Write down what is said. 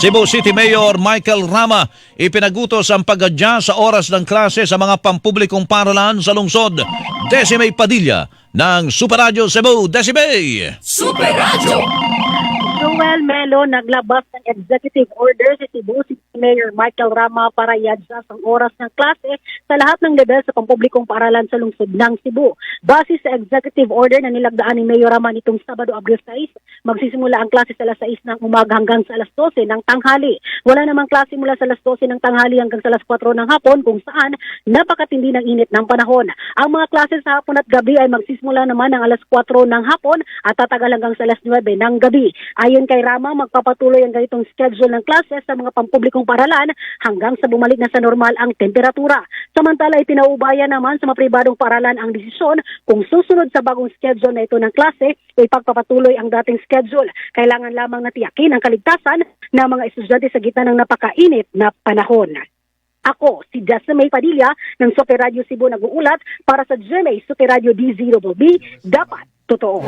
Cebu City Mayor Michael Rama ipinagutos ang pag sa oras ng klase sa mga pampublikong paralan sa lungsod. Decimay Padilla ng Super Radio Cebu. Decimay! Joel Melo naglabas ng executive order si Cebu City Mayor Michael Rama para i-adjust ang oras ng klase sa lahat ng level sa pampublikong paaralan sa lungsod ng Cebu. Base sa executive order na nilagdaan ni Mayor Rama nitong Sabado, Abril 6, magsisimula ang klase sa alas 6 ng umaga hanggang sa alas 12 ng tanghali. Wala namang klase mula sa alas 12 ng tanghali hanggang sa alas 4 ng hapon kung saan napakatindi ng init ng panahon. Ang mga klase sa hapon at gabi ay magsisimula naman ng alas 4 ng hapon at tatagal hanggang sa alas 9 ng gabi. Ayon kay Rama, magpapatuloy ang ganitong schedule ng klase sa mga pampublikong paralan hanggang sa bumalik na sa normal ang temperatura. Samantala, itinaubayan naman sa mga pribadong paralan ang desisyon kung susunod sa bagong schedule na ito ng klase o ipagpapatuloy ang dating schedule. Kailangan lamang na tiyakin ang kaligtasan ng mga estudyante sa gitna ng napakainit na panahon. Ako, si Jessamay Padilla ng Super Radio Cebu nag-uulat para sa GMA Super Radio D0B, dapat totoo.